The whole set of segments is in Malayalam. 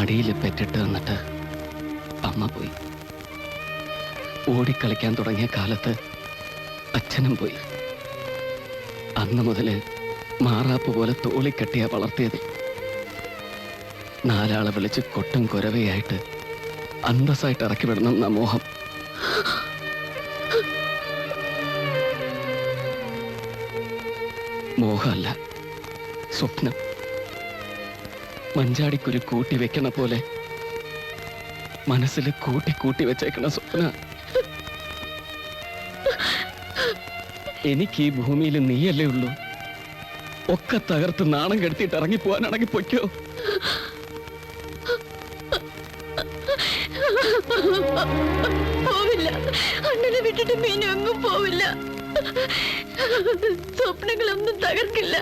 മടിയിൽ പെറ്റിട്ട് വന്നിട്ട് അമ്മ പോയി. ഓടിക്കളിക്കാൻ തുടങ്ങിയ കാലത്ത് അച്ഛനും പോയി. അന്ന് മുതൽ മാറാപ്പ് പോലെ തോളിക്കെട്ടിയ വളർത്തിയത്. നാലാളെ വിളിച്ച് കൊട്ടും കുരവയായിട്ട് അന്തസ്സായിട്ട് ഇറക്കി വിടണം എന്ന മോഹം. മോഹമല്ല സ്വപ്നം. മഞ്ചാടിക്കൊരു കൂട്ടി വെക്കണ പോലെ. മനസ്സിൽ കൂട്ടി കൂട്ടി വെച്ചേക്കണ സ്വപ്ന. എനിക്ക് ഈ ഭൂമിയിൽ നീയല്ലേ ഉള്ളൂ? ഒക്കെ തകർത്ത് നാണം കെടുത്തിട്ട് ഇറങ്ങിപ്പോവാനാണെങ്കിൽ പൊയ്ക്കോ. പോവില്ല. അണ്ണനെ വിട്ടിട്ട് മീൻ എങ്ങും പോവില്ല. സ്വപ്നങ്ങളൊന്നും തകർക്കില്ല.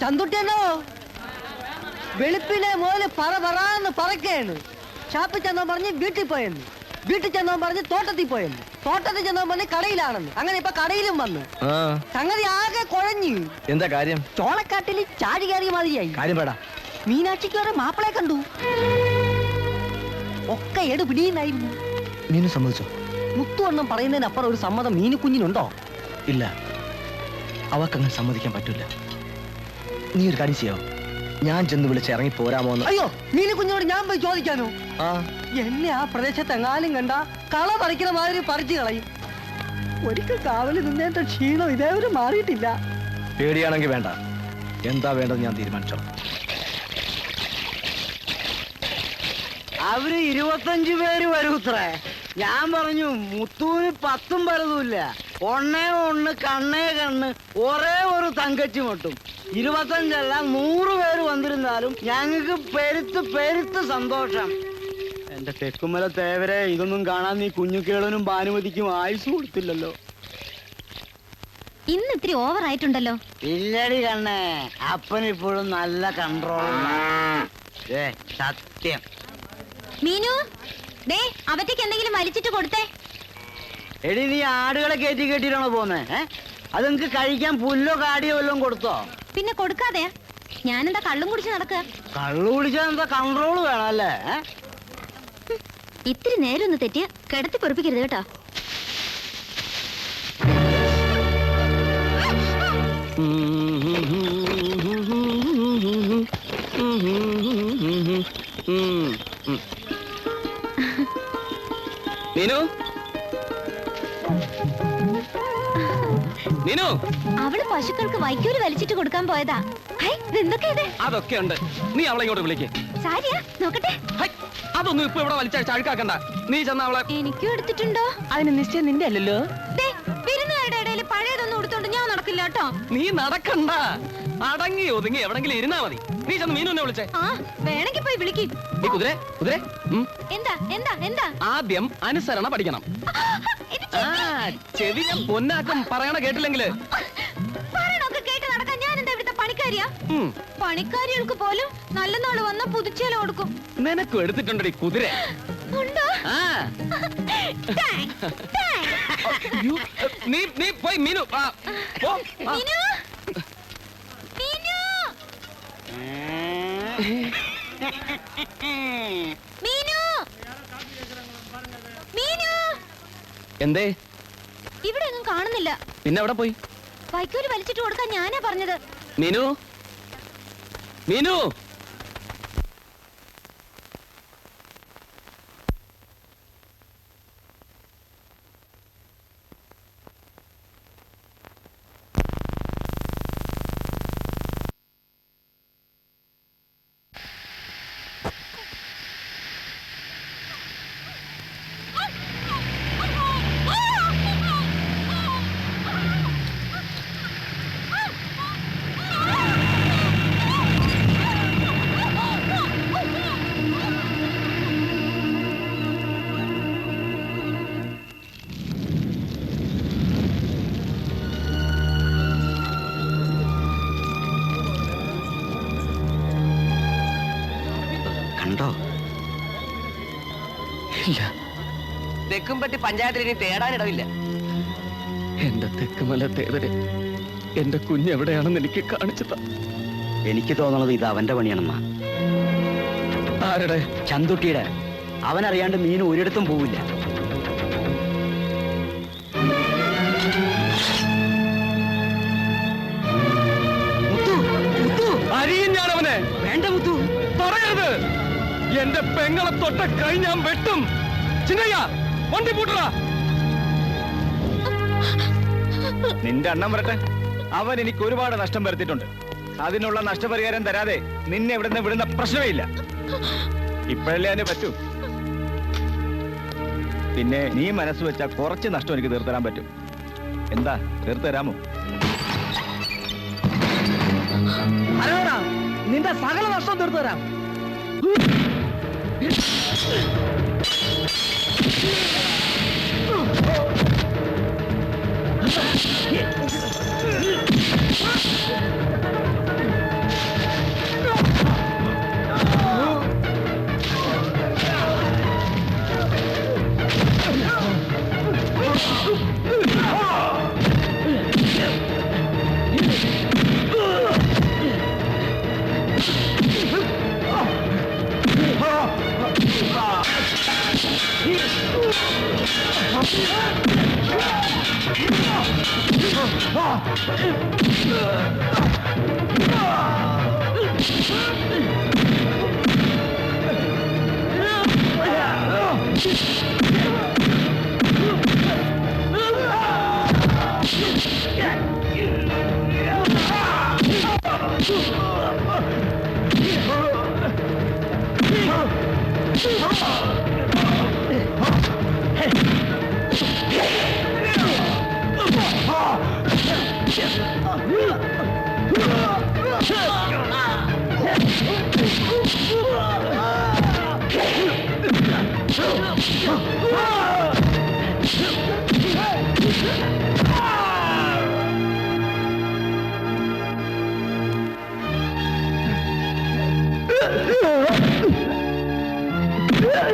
ചന്തുട്ടിയല്ലോ വെളുപ്പിനെ മുതൽ പറ പറന്ന് പറക്കേണ്. ഷാപ്പിൽ ചെന്നോ പറഞ്ഞ് വീട്ടിൽ പോയെന്ന്. വീട്ടിൽ ചെന്നോ പറഞ്ഞ് തോട്ടത്തിൽ പോയെന്ന്. തോട്ടത്തിൽ ചെന്നോ പറഞ്ഞ് കടയിലാണെന്ന്. അങ്ങനെ ഇപ്പൊ കടയിലും വന്ന്. ആ. സംഗതി ആകെ കുഴഞ്ഞു. എന്താ കാര്യം? ചോളക്കാട്ടിൽ ചാടി കയറിയ മാതിരിയായി. കാര്യം പേടാ മീനാക്ഷിക്ക് വരെ മാപ്പിളെ കണ്ടു. ഒക്കെ എടു പിടിയുന്നായിരുന്നു മീനു സമ്മതിച്ചോ? മുത്തു മുത്തുവണ്ണം പറയുന്നതിനപ്പുറം ഒരു സമ്മതം മീനു കുഞ്ഞിനുണ്ടോ ഇല്ല. അവക്കങ്ങനെ സമ്മതിക്കാൻ പറ്റൂല. നീ ഒരു കാര്യം ചെയ്യാവോ ഞാൻ ചെന്ന് വിളിച്ച് ഇറങ്ങി പോരാമോ അയ്യോ അയ്യോ മീനുക്കുഞ്ഞോട് ഞാൻ പോയി ചോദിക്കാനോ? ആ. എന്നെ ആ പ്രദേശത്ത് എങ്ങാനും കണ്ട കള പറിക്കുന്ന മാതിരി പറിച്ചു കളയും. ഒരിക്കൽ കാവൽ നിന്നേന്റെ ക്ഷീണം ഇതേവരെ മാറിയിട്ടില്ല. പേടിയാണെങ്കിൽ വേണ്ട. എന്താ വേണ്ടത് ഞാൻ തീരുമാനിച്ചോ അവർ ഇരുപത്തഞ്ചു പേര് വരൂത്രേ ഞാൻ പറഞ്ഞു മുത്തൂന് പത്തും പലതുമില്ല ഒന്നേ ഒന്ന് കണ്ണേ കണ്ണ് ഒരേ ഒരു തങ്കച്ചി മട്ടും. ഇരുപത്തഞ്ചല്ല നൂറ് പേര് വന്നിരുന്നാലും ഞങ്ങൾക്ക് പെരുത്ത് പെരുത്ത് സന്തോഷം. എന്റെ തെക്കുമല തേവരെ ഇതൊന്നും കാണാൻ നീ കുഞ്ഞുക്കേളനും ഭാനുമതിക്കും ആയുസ് കൊടുത്തില്ലല്ലോ. ഇന്ന് ഇത്തിരി ഓവർ ആയിട്ടുണ്ടല്ലോ. ഇല്ലടി കണ്ണേ അപ്പനിപ്പോഴും നല്ല കൺട്രോൾ സത്യം. മീനു ദേ അവറ്റയ്ക്ക് എന്തെങ്കിലും വലിച്ചിട്ട് കൊടുത്തേ. എടി നീ ആടുകളെ കയറ്റി കേട്ടിട്ടാണോ പോന്നെ ഏ അത് നിങ്ങക്ക് കഴിക്കാൻ പുല്ലോ കാടിയോ വല്ലതും കൊടുത്തോ പിന്നെ കൊടുക്കാതെ ഞാനെന്താ കള്ളും കുടിച്ച് നടക്കുക കള്ളു കുടിച്ചാൽ എന്താ കൺട്രോൾ വേണം അല്ലേ ഏ? ഇത്തിരി നേരം ഒന്ന് തെറ്റിയ കിടത്തി പൊറപ്പിക്കരുത് കേട്ടോ നീനു നീനു? അവൾ പശുക്കൾക്ക് വൈക്കൂര് വലിച്ചിട്ട് കൊടുക്കാൻ പോയതാ. അതൊക്കെ ഉണ്ട്. നീ അവളെ ഇങ്ങോട്ട് വിളിക്കേ. സാരിയാ നോക്കട്ടെ. അതൊന്നും ഇപ്പൊ ഇവിടെ വലിച്ച ചഴുക്കാക്കണ്ട നീ ചെന്ന അവളെ എനിക്കും എടുത്തിട്ടുണ്ടോ? അതിന് നിശ്ചയം നിന്റെ അല്ലല്ലോ. ദേ, വിരുന്നുകാരുടെ ഇടയിൽ പഴയതൊന്നും എടുത്തോണ്ട് ഞാൻ നടക്കില്ല കേട്ടോ. നീ നടക്കണ്ട. അടങ്ങി ഒതുങ്ങി എവിടെങ്കിലും ഇരുന്നാ മതി. നീ ചെന്ന് മീനുനെ വിളിച്ചേ. ആ വേണമെങ്കി പോയി വിളിക്കും. കുതിരെ കുതിരെ. എന്താ എന്താ എന്താ? ആദ്യം അനുസരണ പഠിക്കണം. ആ, ചെവി ഞാൻ പൊന്നാക്കും പറയണ കേട്ടില്ലെങ്കിൽ. പറയണൊക്കെ കേട്ട് നടക്കാൻ ഞാൻ എന്താ ഇവിടുത്തെ പണിക്കാരിയാ? ഉം. പണിക്കാരികൾക്ക് പോലും നല്ല നാൾ വന്ന പുതുച്ചേല കൊടുക്കും. നിനക്ക് എടുത്തിട്ടുണ്ടടി കുതിര. ഉണ്ടോ? ആ. താങ്ക്. അയ്യോ, നീ നീ പോയി മീനു. ആ, പോ ആ. മീനു? മീനു? എന്തേ? ഇവിടെ ഒന്നും കാണുന്നില്ല. പിന്നെ അവിടെ പോയി? വൈക്കോൽ വലിച്ചിട്ട് കൊടുക്കാൻ ഞാനാ പറഞ്ഞത്. മീനു? മീനു? തെക്കുംപട്ടി പഞ്ചായത്തിൽ ഇനി തേടാനിടവില്ല എന്റെ തെക്കുമല തേവരെ എന്റെ കുഞ്ഞെവിടെയാണെന്ന് എനിക്ക് കാണിച്ചതാ. എനിക്ക് തോന്നുന്നത് ഇത് അവന്റെ പണിയാണെന്നാ. ആരുടെ? ചന്തുട്ടിയുടെ. അവനറിയാണ്ട് മീൻ ഒരിടത്തും പോവില്ല. അരിയും ഞാൻ അവനെ വേണ്ട മുത്തു. പറയരുത്. എന്റെ പെങ്ങളെ തൊട്ട കൈ ഞാൻ വെട്ടും. ചിന്നയ്യ. വണ്ടി പൂട്ടറ നിന്റെ അണ്ണം വരട്ടെ. അവൻ എനിക്ക് ഒരുപാട് നഷ്ടം വരുത്തിയിട്ടുണ്ട്. അതിനുള്ള നഷ്ടപരിഹാരം തരാതെ നിന്നെ ഇവിടുന്ന് വിടുന്ന പ്രശ്നമേ ഇല്ല ഇപ്പോഴല്ലേ അതിന് പറ്റൂ? പിന്നെ നീ മനസ്സ് വെച്ചാൽ കുറച്ച് നഷ്ടം എനിക്ക് തീർത്തരാൻ പറ്റും. എന്താ? തീർത്തു തരാമോ? അരോടാ നിന്റെ സകല നഷ്ടം തീർത്തു Yeah.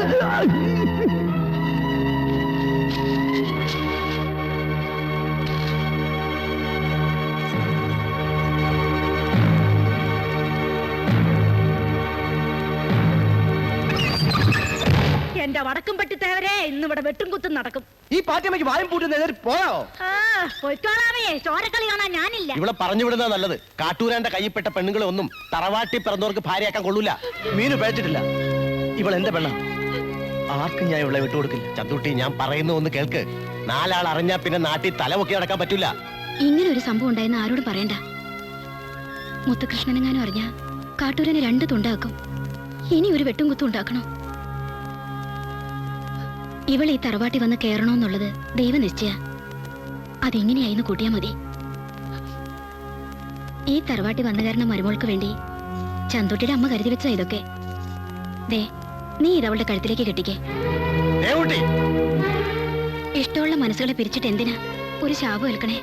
എന്റെ ഇന്നിവിടെ വെട്ടും കുത്തും നടക്കും. ഈ പാറ്റിയമ്മയ്ക്ക് വായും പൂട്ടുന്ന എതിർ പോയോ? ആ പൊയ്ക്കോളാമേ ചോരക്കളി കാണാൻ ഞാനില്ല. ഇവിടെ പറഞ്ഞു വിടുന്ന നല്ലത്. കാട്ടൂരാന്റെ കയ്യിൽപ്പെട്ട പെണ്ണുങ്ങളെ ഒന്നും തറവാട്ടി പിറന്നവർക്ക് ഭാര്യയാക്കാൻ കൊള്ളൂല. മീനു പേച്ചിട്ടില്ല ഇവൾ എന്റെ പെണ്ണ. ആർക്കും ഞാൻ ഇവളെ വിട്ടുകൊടുക്കില്ല ചന്തുട്ടി ഞാൻ പറയുന്ന ഒന്ന് കേൾക്ക്. നാലാൾ അറിഞ്ഞാ പിന്നെ നാട്ടിൽ തലമൊക്കെ നടക്കാൻ പറ്റൂല. ഇങ്ങനെ ഒരു സംഭവം ഉണ്ടായെന്ന് ആരോട് പറയണ്ട. മുത്തുകൃഷ്ണനെ മുത്തുകൃഷ്ണനെങ്ങാനും അറിഞ്ഞ കാട്ടൂരനെ രണ്ട് തുണ്ടാക്കും. ഇനി ഒരു വെട്ടും കുത്തും ഉണ്ടാക്കണോ? ഇവൾ ഈ തറവാട്ടി വന്ന് കയറണോന്നുള്ളത് ദൈവനിശ്ചയ അതെങ്ങനെയായിരുന്നു കൂട്ടിയാ മതി. ഈ തറവാട്ടി വന്നു കയറുന്ന മരുമോൾക്ക് വേണ്ടി ചന്തുട്ടിയുടെ അമ്മ കരുതി വെച്ച ഇതൊക്കെ. ദേ നീ ഇതവളുടെ കഴുത്തിലേക്ക് കെട്ടിക്കേ. ഇഷ്ടമുള്ള മനസ്സുകളെ പിരിച്ചിട്ട് എന്തിനാ ഒരു ശാപം ഏൽക്കണേ?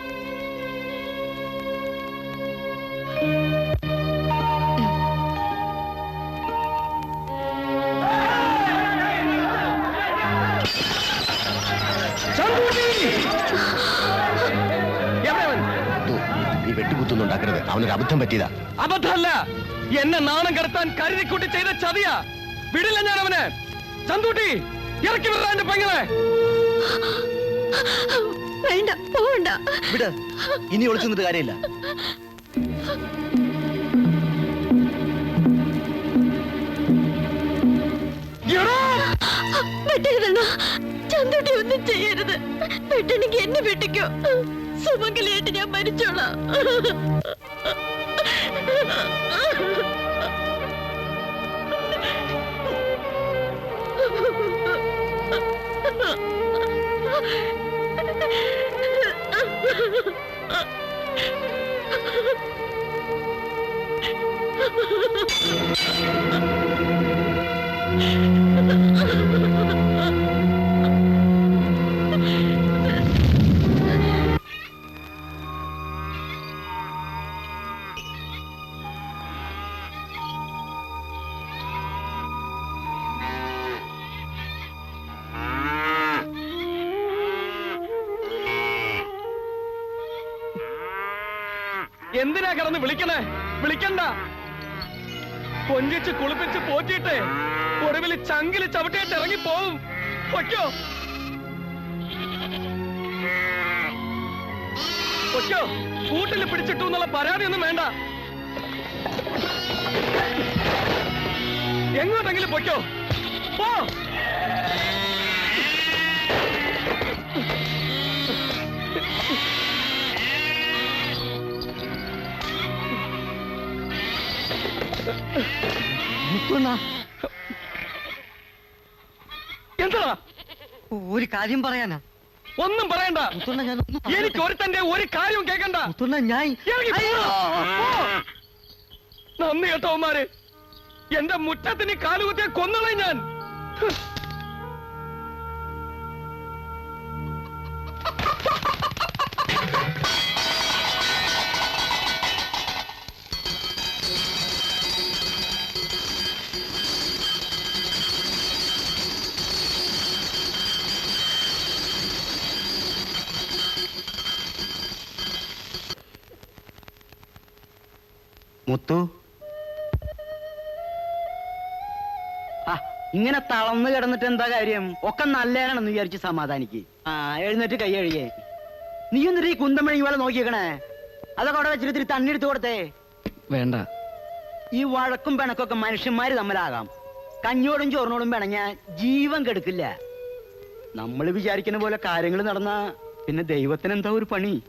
അവനൊരു അബദ്ധം പറ്റിയതാ. അബദ്ധമല്ല. എന്നെ നാണം കടത്താൻ കരുതിക്കൂട്ടി ചെയ്ത ചതിയാ. വിടില്ല ഞാൻ അവനെ ചന്തൂട്ടി ഇറക്കി വിടാ എന്റെ പെങ്ങളെ. വേണ്ട പോണ്ട വിട്. ഇനി ഒളിച്ചു നിന്നിട്ട് കാര്യമില്ല. വെട്ടരുതണ്ണ ചന്തുട്ടി ഒന്നും ചെയ്യരുത്. പെട്ടെന്ന് എന്നെ വെട്ടിക്കോ. സുമംഗലിയായിട്ട് ഞാൻ മരിച്ചോളാം Oh, my God. എന്തിനാ കിടന്ന് വിളിക്കണേ? വിളിക്കണ്ട. കൊഞ്ചിച്ച് കുളിപ്പിച്ച് പോറ്റിയിട്ട് ഒടുവിൽ ചങ്കിൽ ചവിട്ടിയിട്ട് ഇറങ്ങി പോവും പൊയ്ക്കോ. പൊയ്ക്കോ. കൂട്ടിൽ പിടിച്ചിട്ടു എന്നുള്ള പരാതിയൊന്നും വേണ്ട. എങ്ങോട്ടെങ്കിലും പൊയ്ക്കോ. പോ. എന്താ ഒരു കാര്യം പറയാനാ. ഒന്നും പറയണ്ട. എനിക്ക് ഒരുത്തന്റെ ഒരു കാര്യവും കേൾക്കണ്ട ഞാൻ. നന്ദി കേട്ടോമാര് എന്റെ മുറ്റത്തിന് കാലുകുത്തിയ കൊന്നുകളെ ഞാൻ. മുത്തു. ഇങ്ങനെ തളർന്നു കിടന്നിട്ട് എന്താ കാര്യം? ഒക്കെ നല്ലതാണെന്ന് വിചാരിച്ച് സമാധാനിക്ക്. ആ എഴുന്നേറ്റ് കൈ കഴുകേ. നീ എന്നിട്ട് ഈ കുന്തമഴി പോലെ നോക്കിയേക്കണേ? അതൊക്കെ അവിടെ വെച്ചിട്ട് ഇത്തിരി തണ്ണി എടുത്തു കൊടുത്തേ. വേണ്ട. ഈ വഴക്കും പിണക്കൊക്കെ മനുഷ്യന്മാര് തമ്മിലാകാം. കഞ്ഞോടും ചോറിനോടും പിണഞ്ഞ ജീവൻ കെടുക്കില്ല. നമ്മൾ വിചാരിക്കുന്ന പോലെ കാര്യങ്ങൾ നടന്ന പിന്നെ ദൈവത്തിന് എന്താ ഒരു പണി?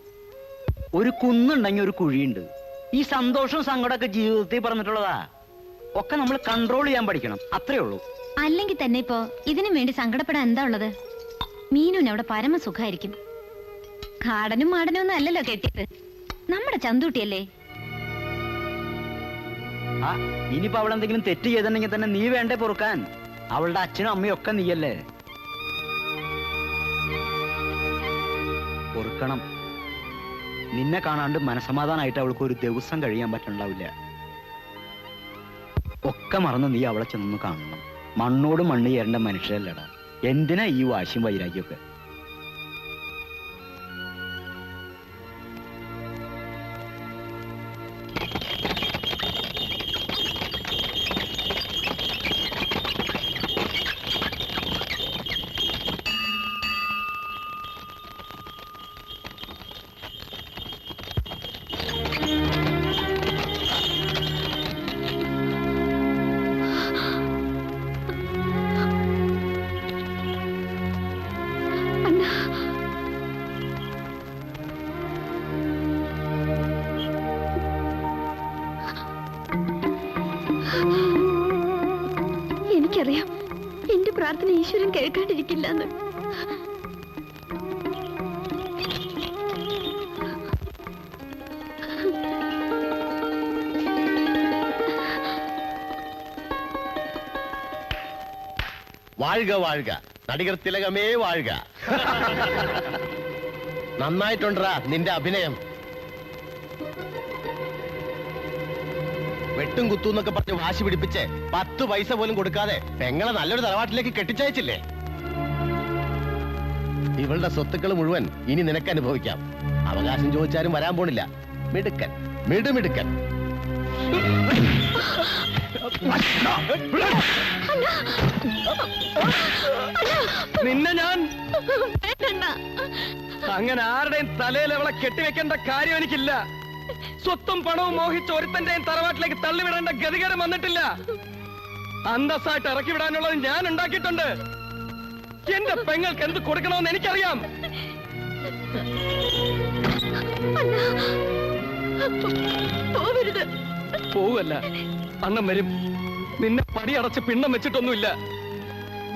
ഒരു കുന്നുണ്ടെങ്കിൽ ഒരു കുഴിയുണ്ട്. ഈ സന്തോഷവും സങ്കടമൊക്കെ ജീവിതത്തിൽ പറഞ്ഞിട്ടുള്ളതാ. ഒക്കെ നമ്മൾ കൺട്രോൾ ചെയ്യാൻ പഠിക്കണം. അത്രേ ഉള്ളൂ. അല്ലെങ്കിൽ തന്നെ ഇപ്പോ ഇതിനു വേണ്ടി സങ്കടപ്പെടാൻ എന്താ ഉള്ളത്? മീനുവിന് അവിടെ പരമസുഖായിരിക്കും കാടനും മാടനും ഒന്നും അല്ലല്ലോ കെട്ടിയത്. നമ്മുടെ ചന്തൂട്ടിയല്ലേ? ആ ഇനിയിപ്പോ അവൾ എന്തെങ്കിലും തെറ്റ് ചെയ്തിട്ടുണ്ടെങ്കിൽ തന്നെ നീ വേണ്ടേ പൊറുക്കാൻ. അവളുടെ അച്ഛനും അമ്മയും ഒക്കെ നീയല്ലേ? പൊറുക്കണം. നിന്നെ കാണാണ്ട് മനസമാധാനായിട്ട് അവൾക്ക് ഒരു ദിവസം കഴിയാൻ പറ്റണ്ടാവില്ല ഒക്കെ മറന്ന് നീ അവളെ ചെന്നു കാണണം. മണ്ണോട് മണ്ണ് ചേരേണ്ട മനുഷ്യരല്ലടാ. എന്തിനാ ഈ വാശിയും വൈരാഗ്യമൊക്കെ ഈശ്വരൻ കേൾക്കാണ്ടിരിക്കില്ല എന്ന് വാഴുക വാഴുക. നടികർ തിലകമേ വാഴുക. നന്നായിട്ടുണ്ടാ നിന്റെ അഭിനയം. വെട്ടും കുത്തും എന്നൊക്കെ പറഞ്ഞ് വാശി പിടിപ്പിച്ച് പത്ത് പൈസ പോലും കൊടുക്കാതെ പെങ്ങളെ നല്ലൊരു തറവാട്ടിലേക്ക് കെട്ടിച്ചയച്ചില്ലേ? ഇവളുടെ സ്വത്തുക്കൾ മുഴുവൻ ഇനി നിനക്ക് അനുഭവിക്കാം. അവകാശം ചോദിച്ചാലും വരാൻ പോണില്ല. മിടുക്കൻ മിടുമിടുക്കൻ. നിന്നെ ഞാൻ? അങ്ങനെ ആരുടെയും തലയിൽ അവളെ കെട്ടിവെക്കേണ്ട കാര്യം എനിക്കില്ല. സ്വത്തും പണവും മോഹിച്ച് ഒരുത്തന്റെയും തറവാട്ടിലേക്ക് തള്ളിവിടേണ്ട ഗതികരം വന്നിട്ടില്ല. അന്തസ്സായിട്ട് ഇറക്കി വിടാനുള്ളത് ഞാൻ ഉണ്ടാക്കിയിട്ടുണ്ട്. എന്റെ പെങ്ങൾക്ക് എന്ത് കൊടുക്കണമെന്ന് എനിക്കറിയാം. പോവരുത്. പോവല്ല. അണ്ണം വരും. നിന്നെ പടിയടച്ച് പിണ്ണം വെച്ചിട്ടൊന്നുമില്ല.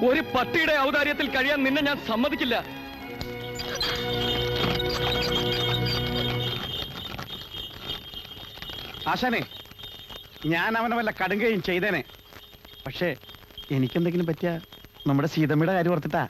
ഒരു പട്ടിയുടെ ഔദാര്യത്തിൽ കഴിയാൻ നിന്നെ ഞാൻ സമ്മതിക്കില്ല. ആശാനെ ഞാൻ അവനെ വല്ല കടുങ്കയും ചെയ്തേനെ. പക്ഷേ എനിക്കെന്തെങ്കിലും പറ്റിയ നമ്മുടെ സീതമ്മയുടെ കാര്യം ഓർത്തിട്ടാ.